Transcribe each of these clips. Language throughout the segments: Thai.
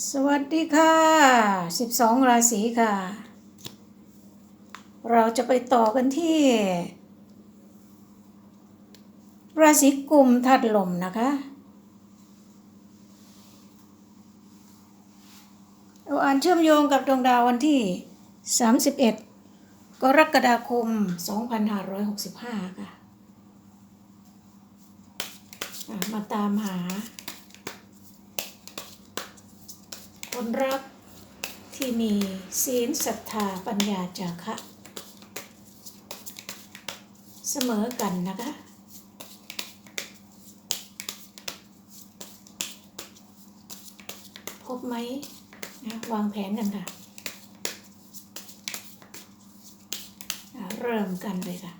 สวัสดีค่ะ 12 ราศีค่ะ เราจะไปต่อกันที่ ราศีกุมธาตุลมนะคะ เราอ่านเชื่อมโยงกับดวงดาววันที่ 31 กรกฎาคม 2565 ค่ะอะมาตามหา คนรักที่มีศีลศรัทธาปัญญาจาคะ เสมอกันนะคะ พบไหมนะวางแผนกันค่ะอะเริ่มกันเลยค่ะ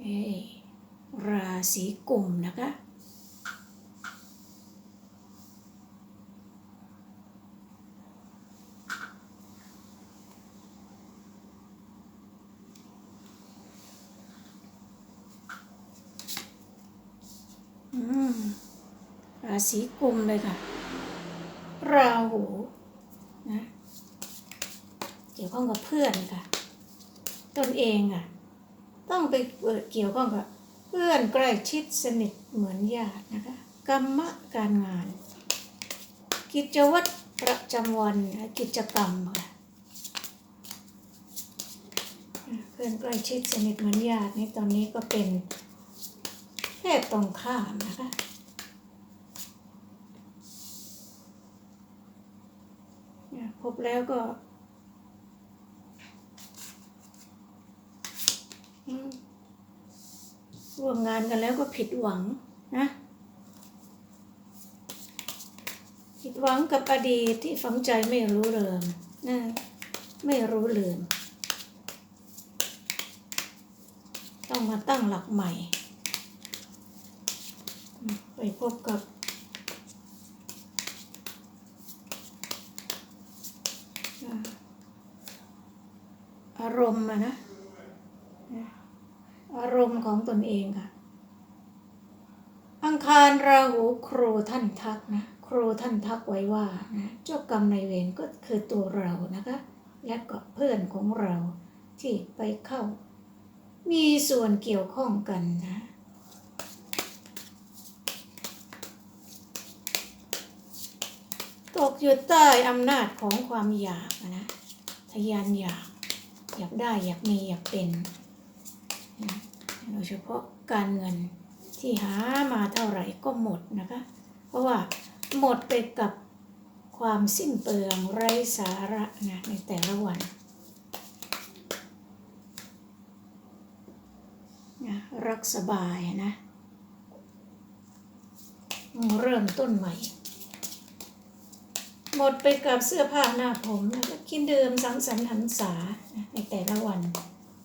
เอ้ยรา ศีกุมนะคะอืมราศีกุมเลยค่ะ ราหูนะเกี่ยวข้องกับเพื่อนค่ะ ตนเองอะ ต้องไปเกี่ยวข้องกับ เพื่อนใกล้ชิดสนิทเหมือนญาตินะคะกรรมะการงาน กิจวัตรประจำวันกิจกรรมค่ะเพื่อนใกล้ชิดสนิทเหมือนญาตินี่ตอนนี้ก็เป็นเพศตรงข้ามนะคะพบแล้วก็อืมร่ วมงานกันแล้วก็ผิดหวังนะผิดหวังกับอดีตที่ฝังใจไม่รู้เริมนะไม่รู้ลืมต้องมาตั้งหลักใหม่ ไปพบกับ อารมณ์อะนะ อารมณ์ของตนเองค่ะ อังคารราหูครูท่านทักนะครูท่านทักไว้ว่านะเจ้ากรรมนายเวรก็คือตัวเรานะคะ และก็เพื่อนของเราที่ไปเข้า มีส่วนเกี่ยวข้องกันนะตกอยู่ใต้อำนาจของความอยากนะทะยานอยาก อยากได้อยากมีอยากเป็น โดยเฉพาะการเงินที่หามาเท่าไหร่ก็หมดนะคะ เพราะว่าหมดไปกับความสิ้นเปลืองไร้สาระนะในแต่ละวันนะรักสบายนะเริ่มต้นใหม่ หมดไปกับเสื้อผ้าหน้าผมแล้วก็กินเดิมสังสรรค์หันษาในแต่ละวัน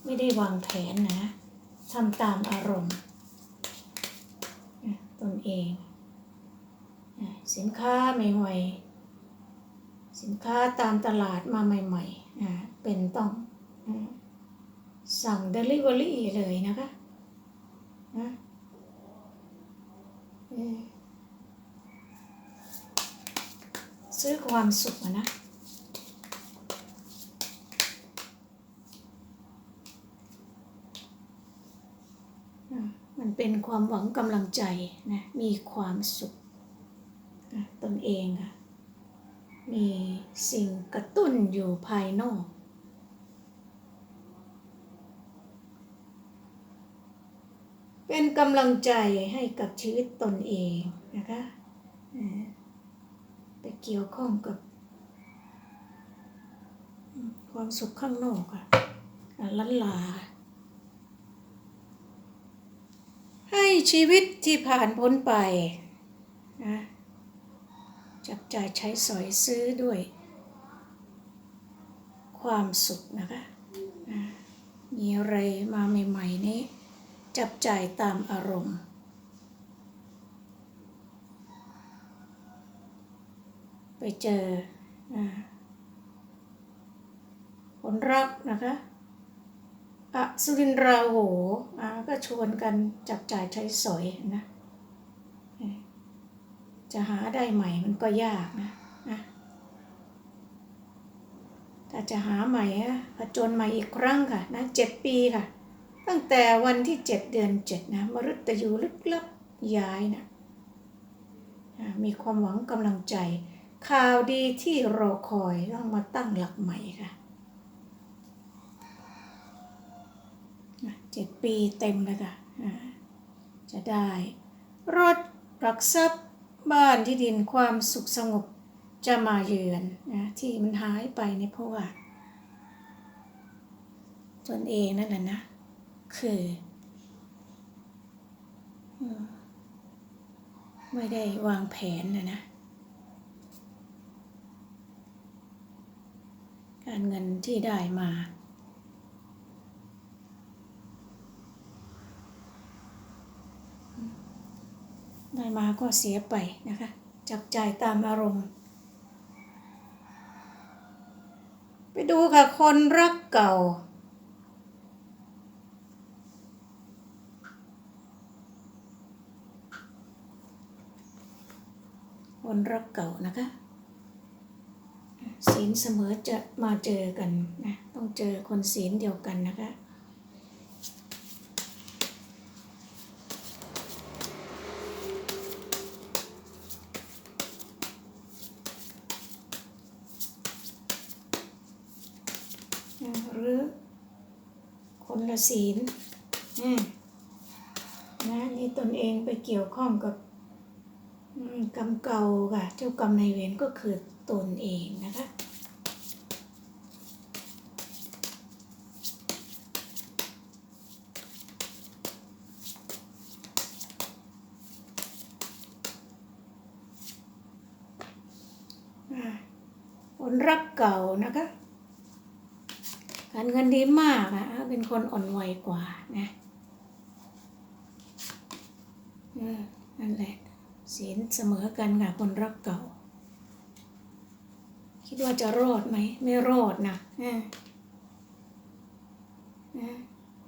ไม่ได้วางแผนนะ ทำตามอารมณ์ตนเองสินค้าใหม่ๆสินค้าตามตลาดมาใหม่ๆเป็นต้องสั่ง Delivery เลยนะคะนะซื้อความสุขนะมันเป็น ความหวังกำลังใจนะมีความสุขตนเองอะมีสิ่งกระตุ้นอยู่ภายนอก เป็นกำลังใจให้กับชีวิตตนเองนะคะไปเกี่ยวข้องกับความสุขข้างนอกอะอะลันลา ให้ ชีวิตที่ผ่านพ้นไปนะจับจ่ายใช้สอยซื้อด้วย ความสุขนะคะอะมีอะไรมาใหม่ ๆ นี้ จับจ่ายตามอารมณ์ ไปเจออ่าคนรักนะคะ อะสุรินทราโหอ่าก็ชวนกันจับจ่ายใช้สอยนะ จะหาได้ใหม่มันก็ยากนะนะถ้าจะหาใหม่อะผจญใหม่อีกครั้งค่ะนะเจ็ดปีค่ะ ตั้งแต่วันที่เจ็ดเดือนเจ็ดนะมฤตยูลึกลับย้ายนะมีความหวังกำลังใจ ข่าวดีที่รอคอยต้องมาตั้งหลักใหม่ค่ะอะ เจ็ดปีเต็มแล้วค่ะจะได้ รถรักทรัพย์บ้านที่ดินความสุขสงบจะมาเยือนนะที่มันหายไปเนี่ยเพราะว่าตนเองนั่นแหละนะ คือไม่ได้วางแผนนะนะการเงินที่ได้มา ได้มาก็เสียไปนะคะ จับจ่ายตามอารมณ์ ไปดูค่ะคนรักเก่า คนรักเก่านะคะศีลเสมอจะมาเจอกันนะต้องเจอคนศีลเดียวกันนะคะ อ่าหรือคนละ ศีลอ่านะนี่ตนเองไปเกี่ยวข้องกับอืมกรรมเก่าค่ะ เจ้ากรรมนายเวรก็คือตนเองนะคะอ่าคนรักเก่านะคะ การเงินดีมากอะเป็นคนอ่อนไหวกว่านะเออนั่นแหละศีลเสมอกันกับคนรักเก่า คิดว่าจะรอดไหม ไม่รอดนะเออนะ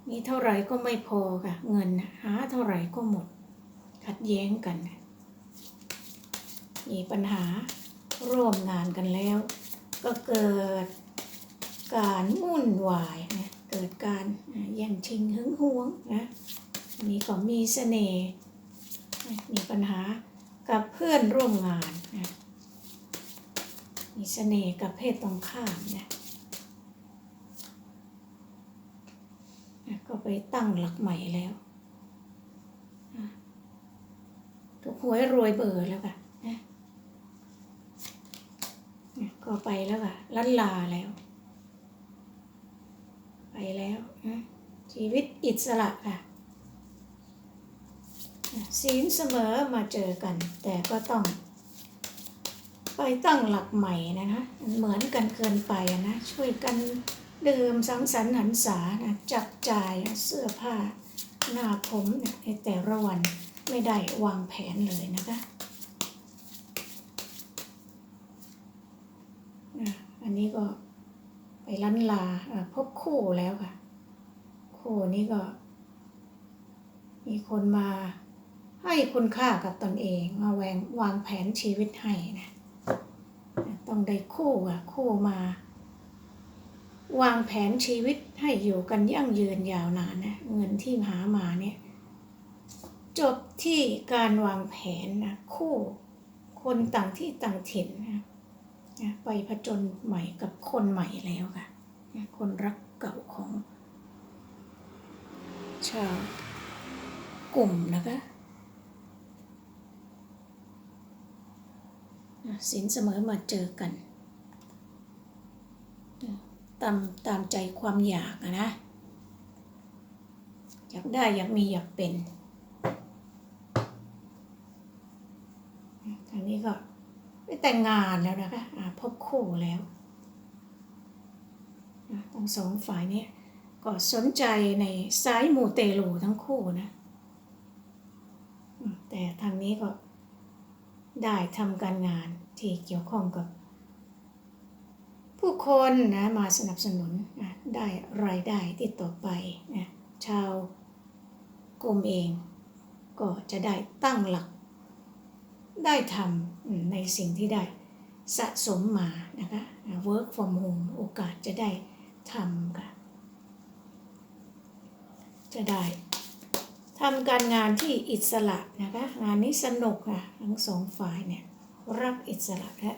มีเท่าไหร่ก็ไม่พอค่ะ เงินหาเท่าไหร่ก็หมด ขัดแย้งกัน มีปัญหาร่วมงานกันแล้ว ก็เกิด การวุ่นวายนะเกิดการแย่งชิงหึงหวงนะอันนี้ก็มีเสน่ห์มีปัญหากับเพื่อนร่วมงานนะมีเสน่ห์กับเพศตรงข้ามนะก็ไปตั้งหลักใหม่แล้วถูกหวยรวยเบอร์แล้วค่ะนะก็ไปแล้วค่ะลันลาแล้ว แล้วนะชีวิตอิสระค่ะศีลเสมอมาเจอกัน แต่ก็ต้อง ไปตั้งหลักใหม่นะคะเหมือนกันเกินไปนะ ช่วยกันดื่มสังสรรค์หันษานะจับจ่ายเสื้อผ้า หน้าผมเนี่ยในแต่ละวันไม่ได้วางแผนเลยนะคะอันนี้ก็ ไปลันลาพบคู่แล้วค่ะ คู่นี้ก็ มีคนมาให้คุณค่ากับตนเองมาแวงวางแผนชีวิตให้นะอะต้องได้คู่อะคู่มา วางแผนชีวิตให้อยู่กันยั่งยืนยาวนานนะเงินที่หามาเนี่ย จบที่การวางแผนนะคู่ คนต่างที่ต่างถิ่นนะ นะไปผจญใหม่กับคนใหม่แล้วค่ะนะคนรักเก่าของชาวกลุ่มนะคะสินเสมอมาเจอกัน ตามตามใจความอยากนะ อยากได้อยากมีอยากเป็นนะทางนี้ก็ ไป แต่งงานแล้วนะคะพบคู่แล้วนะทั้งสองฝ่ายนี้ก็สนใจในสายมูเตลูทั้งคู่นะ แต่ทางนี้ก็ได้ทำการงานที่เกี่ยวข้องกับ ผู้คนนะมาสนับสนุนนะได้รายได้ที่ต่อไปนะชาวกลุ่มเอง ก็จะได้ตั้งหลัก ได้ทำ ในสิ่งที่ได้สะสมมานะคะ work from home โอกาสจะได้ทำค่ะ จะได้ทำการงานที่อิสระนะคะ งานนี้สนุกค่ะทั้งสองฝ่ายเนี่ยรักอิสระและ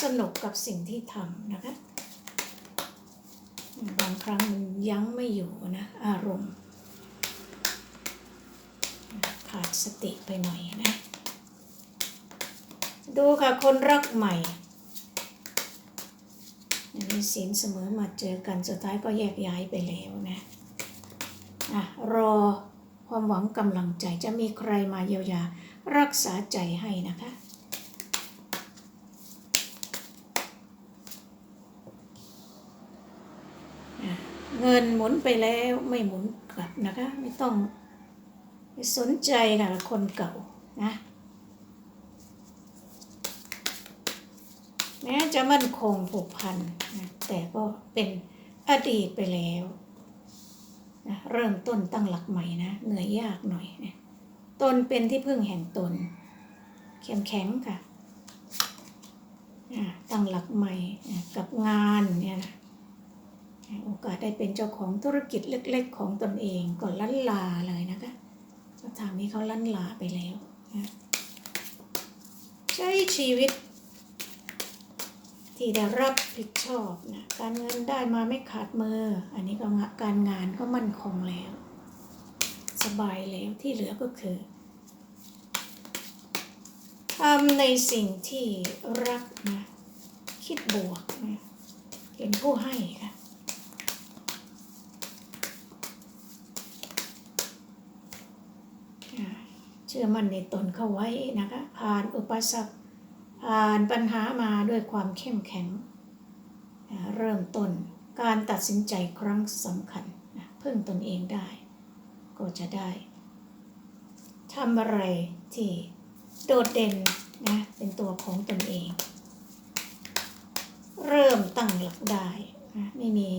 สนุกกับสิ่งที่ทำนะคะบางครั้งมันยั้งไม่อยู่นะ อารมณ์ ขาดสติไปหน่อยนะ ดูค่ะคนรักใหม่มีศีลเสมอมาเจอกันสุดท้ายก็แยกย้ายไปแล้วนะอะรอความหวังกำลังใจจะมีใครมาเยียวยารักษาใจให้นะคะเงินหมุนไปแล้วไม่หมุนกลับนะคะ ไม่ต้องไปสนใจค่ะคนเก่านะ แม้จะมั่นคงผูกพันนะแต่ก็เป็นอดีตไปแล้วนะเริ่มต้นตั้งหลักใหม่นะเหนื่อยยากหน่อยนะตนเป็นที่พึ่งแห่งตน เข้มแข็งค่ะตั้งหลักใหม่กับงานเนี่ยนะโอกาสได้เป็นเจ้าของธุรกิจเล็ก ๆ ของตนเองก็ลั่นลาเลยนะคะทางนี้เขาลั่นลาไปแล้วนะใช้ชีวิต ที่ได้รับผิดชอบนะการเงินได้มาไม่ขาดมือ อันนี้ก็การงานก็มั่นคงแล้ว สบายแล้วที่เหลือก็คือทำในสิ่งที่รักนะคิดบวกนะเป็นผู้ให้ค่ะเชื่อมั่นในตนเข้าไว้นะคะ ผ่านอุปสรรค ผ่านปัญหามาด้วยความเข้มแข็ง เริ่มต้นการตัดสินใจครั้งสำคัญพึ่งตนเองได้ ก็จะได้ทำอะไรที่โดดเด่นนะเป็นตัวของตนเอง เริ่มตั้งหลักได้นะไม่มี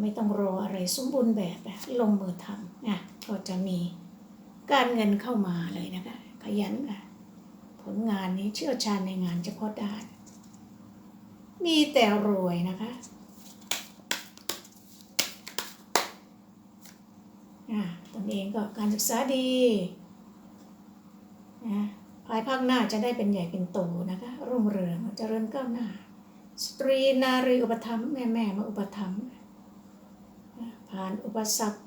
ไม่ต้องรออะไรสมบูรณ์แบบลงมือทำนะก็จะมีการเงินเข้ามาเลยนะคะขยันค่ะ ผลงานนี้เชี่ยวชาญในงานเฉพาะด้าน มีแต่รวยนะคะตนเองก็การศึกษาดีนะภายภาคหน้าจะได้เป็นใหญ่เป็นโตนะคะ รุ่งเรืองเจริญก้าวหน้า สตรีนารีอุปถัมภ์แม่แม่มาอุปถัมภ์ผ่านอุปสรรค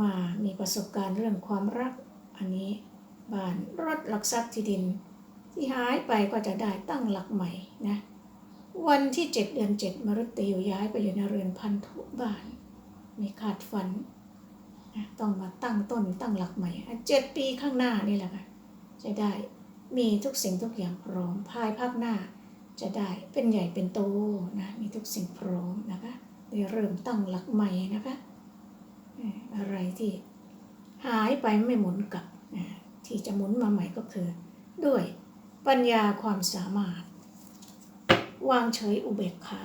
มามีประสบการณ์เรื่องความรักอันนี้ บ้านรถหลักทรัพย์ที่ดิน ที่หายไปก็จะได้ตั้งหลักใหม่นะวันที่เจ็ดเดือนเจ็ดมรุตยูย้ายไปอยู่ในเรือนพันธุบ้าน มีขาดฝันนะต้องมาตั้งต้นตั้งหลักใหม่เจ็ดปีข้างหน้านี่แหละค่ะจะได้มีทุกสิ่งทุกอย่างพร้อมภายภาคหน้า จะได้เป็นใหญ่เป็นโตนะมีทุกสิ่งพร้อมนะคะได้เริ่มตั้งหลักใหม่นะคะอะไรที่หายไปไม่หมุนกลับ ที่จะหมุนมาใหม่ก็คือ ด้วยปัญญาความสามารถ วางเฉยอุเบกขา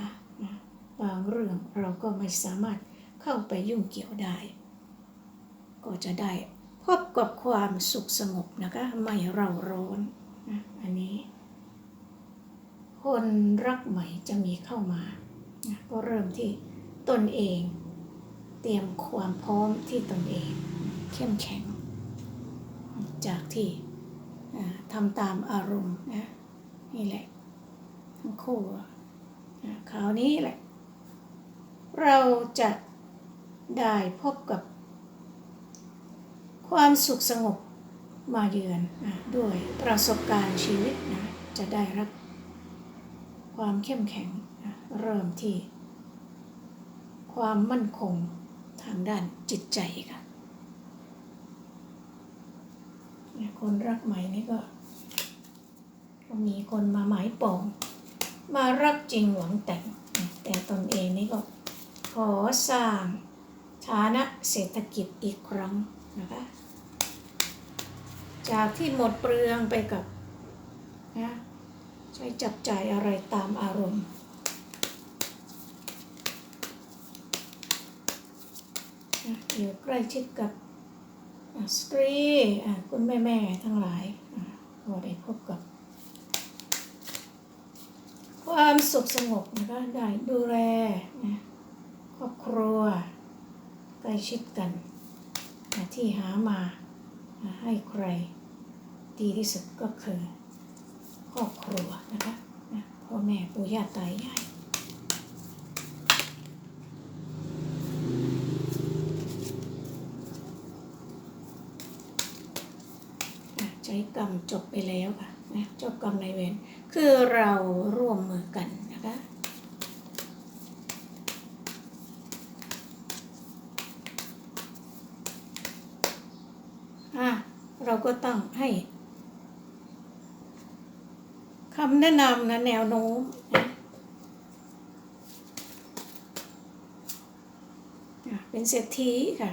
บางเรื่องเราก็ไม่สามารถเข้าไปยุ่งเกี่ยวได้ ก็จะได้พบกับความสุขสงบนะคะ ไม่เร่าร้อนนะอันนี้ คนรักใหม่จะมีเข้ามานะก็เริ่มที่ตนเอง เตรียมความพร้อมที่ตนเอง เข้มแข็ง จากที่ทำตามอารมณ์นะนี่แหละ ทั้งคู่คราวนี้แหละ เราจะได้พบกับ ความสุขสงบมาเยือนด้วยประสบการณ์ชีวิตนะจะได้รับ ความเข้มแข็งเริ่มที่ ความมั่นคงทางด้านจิตใจค่ะ คนรักใหม่นี่ก็ก็มีคนมาหมายปอง มารักจริงหวังแต่ง แต่ตนเองนี่ก็ขอสร้างฐานะเศรษฐกิจอีกครั้งนะคะจากที่หมดเปลืองไปกับนะใช้จับจ่ายอะไรตามอารมณ์อยู่ใกล้ชิดกับ สตรีคุณแม่แม่ทั้งหลายก็ได้พบกับ ความสุขสงบนะคะได้ดูแลนะครอบครัวใกล้ชิดกันนะที่หามานะให้ใครดีที่สุดก็คือครอบครัวนะคะนะพ่อแม่ปู่ย่าตายายอะใช้กรรมจบไปแล้วค่ะนะจบกรรมในเวรคือเราร่วมมือกันนะคะอะเราก็ต้องให้คำแนะนำนะแนวโน้มนะเป็นเศรษฐีค่ะ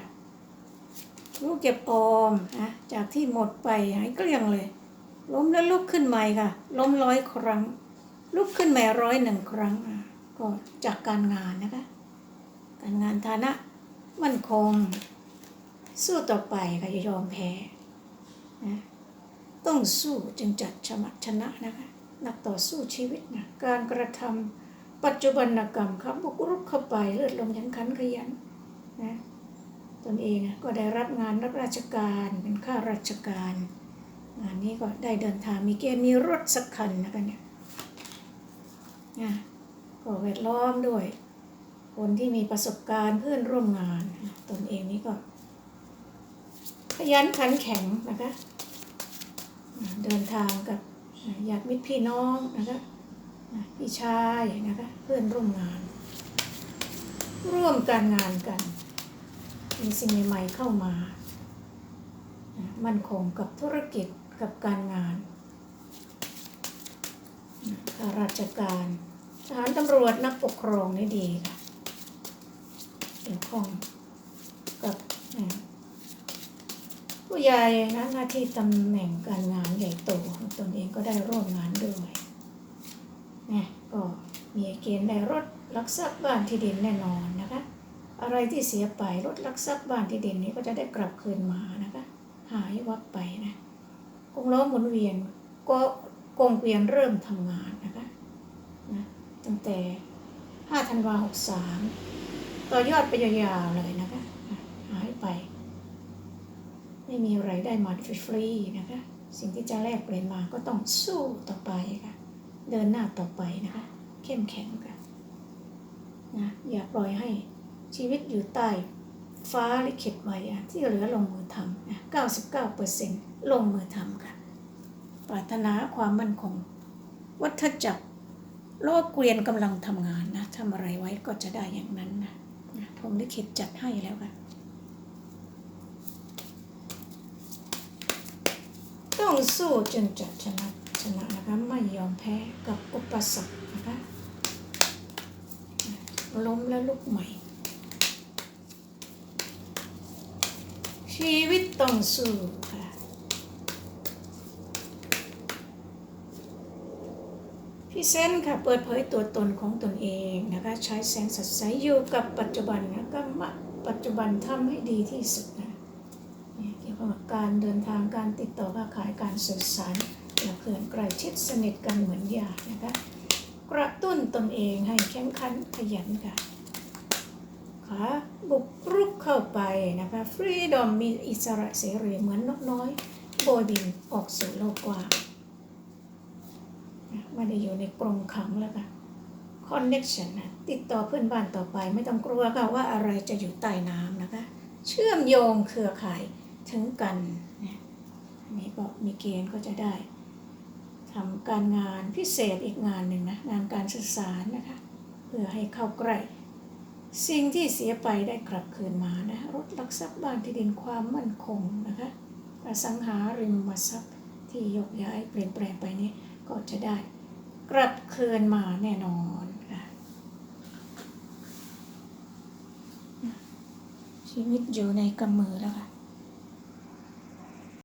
ลูกเก็บออมนะจากที่หมดไปหายเกลี้ยงเลย ล้มแล้วลุกขึ้นใหม่ค่ะ ล้มร้อยครั้ง ลุกขึ้นใหม่ร้อยหนึ่งครั้งก็จากการงานนะคะ การงานฐานะมั่นคง สู้ต่อไปค่ะอย่ายอมแพ้นะต้องสู้จึงจะชนะชนะนะคะ นักต่อสู้ชีวิตนะการกระทำปัจจุบันกรรมครับบุกรุกเข้าไปเลือดลมยันขันขยันนะ ตนเองก็ได้รับงานรับราชการเป็นข้าราชการงานนี้ก็ได้เดินทางมีเกณฑ์มีรถสักคันนะคะเนี่ยนะก็แวดล้อมด้วย คนที่มีประสบการณ์เพื่อนร่วมงาน ตนเองนี่ก็ ขยันขันแข็งนะคะ เดินทางกับอ่าญาติมิตรพี่น้องนะคะพี่ชายนะคะเพื่อนร่วมงาน ร่วมการงานกัน มีสิ่งใหม่ๆเข้ามา มั่นคงกับธุรกิจกับการงานข้าราชการทหารตำรวจนักปกครองนี่ดีค่ะเกี่ยวข้องกับผู้ใหญ่นะหน้าที่ตำแหน่งการงานใหญ่โตตนเองก็ได้ร่วมงานด้วยนะก็มีเกณฑ์ได้รถลักทรัพย์บ้านที่ดินแน่นอน อะไรที่เสียไปรถลักทรัพย์บ้านที่ดินนี้ก็จะได้กลับคืนมานะคะ หายวับไปนะกงล้อหมุนเวียนก็กงเวียนเริ่มทำงานนะคะนะตั้งแต่5ธันวา63ต่อยอดไปยาวๆเลยนะคะอะหายไป ไม่มีอะไรได้มาฟรีๆนะคะ สิ่งที่จะแลกเปลี่ยนมาก็ต้องสู้ต่อไปค่ะ เดินหน้าต่อไปนะคะ เข้มแข็งค่ะนะอย่าปล่อยให้ ชีวิตอยู่ใต้ ฟ้าลิขิตไว้ที่เหลือลงมือทำนะ99%ลงมือทำค่ะปรารถนาความมั่นคง วัฏจักรโลกเกวียนกำลังทำงานนะทำอะไรไว้ก็จะได้อย่างนั้นนะนะผมลิขิตจัดให้แล้วค่ะต้องสู้จนจะชนะชนะนะคะไม่ยอมแพ้กับอุปสรรคนะคะล้มแล้วลุกใหม่ ชีวิตต้องสู้ค่ะ พี่เซนค่ะเปิดเผยตัวตนของตนเองนะคะใช้แสงสดใสอยู่กับปัจจุบันนะก็มาปัจจุบันทำให้ดีที่สุดนะเนี่ยเกี่ยวกับการเดินทางการติดต่อค้าขายการสื่อสารและเพื่อนใกล้ชิดสนิทกันเหมือนญาตินะคะ กระตุ้นตนเองให้แข็งขันขยันค่ะ บุกรุกเข้าไปนะคะฟรีดอมมีอิสระเสรีเหมือนนกน้อยโบยบินออกสู่โลกกว้างไม่ได้อยู่ในกรงขังแล้วค่ะคอนเน็ชันนะติดต่อเพื่อนบ้านต่อไปไม่ต้องกลัวค่ะว่าอะไรจะอยู่ใต้น้ำนะคะ เชื่อมโยงเครือข่ายถึงกันนะอันนี้ก็มีเกณฑ์ก็จะได้ทำการงานพิเศษอีกงานหนึ่งนะ งานการสื่อสารนะคะ เพื่อให้เข้าใกล้ สิ่งที่เสียไปได้กลับคืนมานะรถลักทรัพย์บ้านที่ดินความมั่นคงนะคะอสังหาริมทรัพย์ที่ยกย้ายเปลี่ยนแปลงไปนี้ก็จะได้กลับคืนมาแน่นอนค่ะชีวิตอยู่ในกำมือแล้วค่ะ